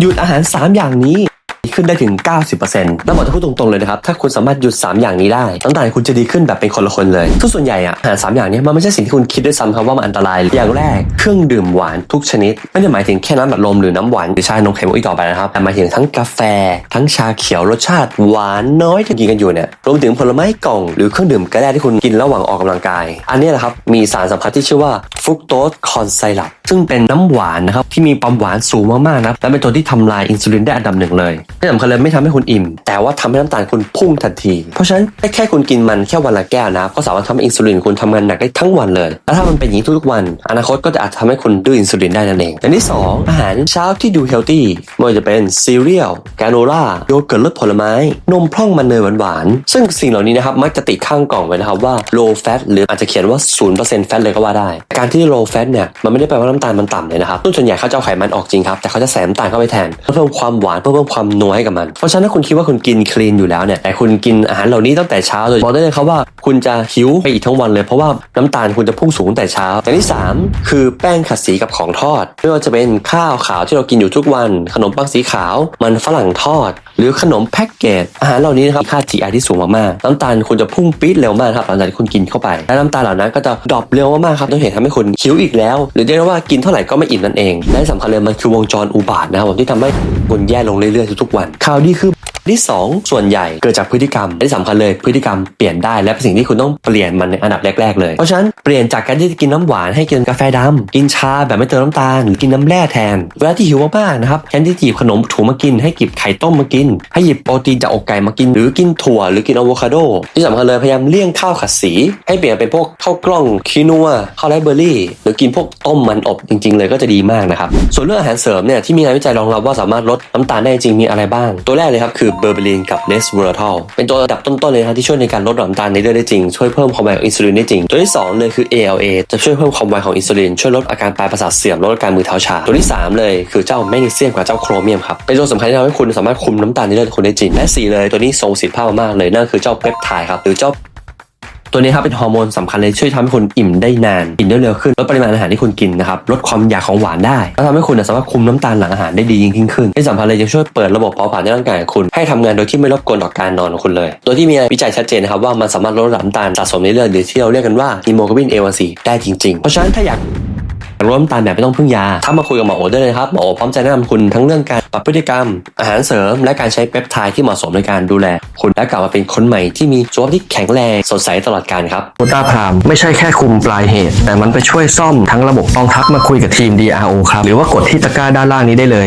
หยุดอาหาร 3 อย่างนี้ ขึ้นได้ถึง 90%แล้วบอกจะพูดตรงๆเลยนะครับ ถ้าคุณสามารถหยุด 3 อย่างนี้ได้น้ำตาลคุณจะดีขึ้นแบบเป็นคนละคนเลยทุกส่วนใหญ่อะอาหาร3อย่างนี้มันไม่ใช่สิ่งที่คุณคิดด้วยซ้ำครับว่ามันอันตราย อย่างแรกเครื่องดื่มหวานทุกชนิด ไม่ได้หมายถึงแค่น้ำอัดลมหรือน้ำหวานหรือชานมไข่มุกอีกต่อไปนะครับแต่หมายถึงทั้งกาแฟ ทั้งชาเขียวรสชาติหวานน้อยที่กินกันอยู่เนี่ยรวมถึงผลไม้กล่องหรือเครื่องดื่มก็ได้ที่คุณกินระหว่างออกกำลังกาย อันนี้แหละครับมีสารสำคัญที่ชื่อว่าฟรุกโตสคอนไซรัปซึ่งเป็นน้ำหวานนะครับที่มีความหวานสูงมากๆนะและเป็นตัวที่ทำลายอินซูลินได้อันดับหนึ่งเลยที่สำคัญเลยไม่ทำให้คุณอิ่ม แต่ว่าทำให้น้ำตาลคุณพุ่งทันที เพราะฉะนั้นแค่แค่คุณกินมันแค่วันละแก้วนะก็สามารถทำให้อินซูลินคุณทำงานหนักได้ทั้งวันเลยแล้วถ้ามันเป็นอย่างนี้ทุกๆวัน อนาคตก็จะอาจทำให้คุณดื้ออินซูลินได้นั่นเองอย่างที่สองอาหารเช้าที่ดูเฮลตี้ไม่ว่าจะเป็นซีเรียลแกโนล่าโยเกิร์ตรสผลไม้ นมพร่องมันเนยหวานๆซึ่งสิ่งเหล่านี้นะครับมักจะติดข้างกล่องไว้นะครับว่า low fat หรืออาจจะเขียนว่า0% fat เลยก็ว่าได้ การที่ low fat เนี่ยมันไม่ได้แปลว่าน้ำตาลมันต่ำเลยนะครับส่วนใหญ่เขาจะเอาไขมันออกจริงครับแต่เขาจะใส่น้ำตาลเข้าไปแทนเพื่อเพิ่มความหวานเพื่อเพิ่มความนัวให้กับมัน เพราะฉะนั้นถ้าคุณคิดว่าคุณกินคลีนอยู่แล้วเนี่ยแต่คุณกินอาหารเหล่านี้ตั้งแต่เช้าเลยบอกได้เลยครับว่าคุณจะหิวไปอีกทั้งวันเลยเพราะว่าน้ำตาลคุณจะพุ่งสูงตั้งแต่เช้าอย่างที่สามคือแป้งขัดสีกับของทอดไม่ว่าจะเป็นข้าวขาวที่เรากินอยู่ทุกวัน ขนมปังสีขาว มันฝรั่งทอด หรือขนมแพ็กเกจอาหารเหล่านี้นะครับมีค่า GI ที่สูงมากๆน้ำตาลคุณจะพุ่งปี๊ดเร็วมากครับหลังจากที่คุณกินเข้าไปและน้ำตาลเหล่านั้นก็จะดรอปเร็วมากๆครับต้นเหตุทำให้คุณหิวอีกแล้ว หรือเรียกว่ากินเท่าไหร่ก็ไม่อิ่มนั่นเองและสำคัญเลยมันคือวงจรอุบาทนะครับผมที่ทำให้คุณแย่ลงเรื่อยๆทุกๆวันข่าวดีคือ ที่ 2 ส่วนใหญ่เกิดจากพฤติกรรมที่สำคัญเลยพฤติกรรมเปลี่ยนได้และเป็นสิ่งที่คุณต้องเปลี่ยนมันในอันดับแรก ๆ เลย เพราะฉะนั้นเปลี่ยนจากการที่จะกินน้ำหวานให้กินกาแฟดำกินชาแบบไม่เติมน้ำตาลหรือกินน้ำแร่แทน เวลาที่หิวมากๆนะครับแทนที่จะหยิบขนมถุงมากิน ให้หยิบไข่ต้มมากิน ให้หยิบโปรตีนจากอกไก่มากิน หรือกินถั่วหรือกินอะโวคาโดที่สำคัญเลยพยายามเลี่ยงข้าวขัดสี ให้เปลี่ยนเป็นพวกข้าวกล้องคีนัวข้าวไรซ์เบอร์รี่ หรือกินพวกต้มมันอบจริง ๆ เลยก็จะดีมากนะครับส่วนเรื่องอาหารเสริมเนี่ยที่มีงานวิจัยรองรับว่าสามารถลดน้ำตาลได้จริงมีอะไรบ้าง ตัวแรกเลยครับคือเบอร์เบลินกับเลสเวอร์ทัลเป็นตัวระดับต้นๆเลยนะครับที่ช่วยในการลดน้ำตาลในเลือดได้จริง ช่วยเพิ่มความไวของอินซูลินได้จริง ตัวที่สองเลยคือ ALA จะช่วยเพิ่มความไวของอินซูลินช่วยลดอาการปลายประสาทเสื่อมลดอาการมือเท้าชา ตัวที่สามเลยคือเจ้าแมกนีเซียมกับเจ้าโครเมียมครับเป็นตัวสำคัญที่ทำให้คุณสามารถคุมน้ำตาลในเลือดคุณได้จริงและสี่เลยตัวนี้ทรงสิทธิภาพมากเลยนั่นคือเจ้าเปปไทด์ครับหรือเจ้า ตัวนี้ครับเป็นฮอร์โมนสำคัญเลยช่วยทำให้คุณอิ่มได้นานอิ่มได้เร็วขึ้นลดปริมาณอาหารที่คุณกินนะครับลดความอยากของหวานได้แล้วทำให้คุณสามารถคุมน้ำตาลหลังอาหารได้ดียิ่งขึ้นขึ้นที่สำคัญเลยยังช่วยเปิดระบบเผาผลาญในร่างกายของคุณให้ทำงานโดยที่ไม่รบกวนต่อการนอนของคุณเลย ตัวที่มีวิจัยชัดเจนนะครับว่ามันสามารถลดน้ำตาลสะสมในเลือดหรือที่เราเรียกกันว่าฮีโมโกลบิน A1C ได้จริงๆ เพราะฉะนั้นถ้าอยาก ลดน้ำตาลแบบไม่ต้องพึ่งยาถ้ามาคุยกับหมอโอได้เลยครับหมอโอพร้อมจะแนะนำคุณทั้งเรื่องการปรับพฤติกรรม อาหารเสริม และการใช้เปปไทด์ที่เหมาะสมในการดูแลคุณและกลับมาเป็นคนใหม่ที่มีสุขภาพที่แข็งแรงสดใสตลอดกาลครับโคต้าพรามไม่ใช่แค่คุมปลายเหตุ แต่มันไปช่วยซ่อมทั้งระบบต้องทักมาคุยกับทีม DRO ครับหรือว่ากดที่ตะกร้าด้านล่างนี้ได้เลย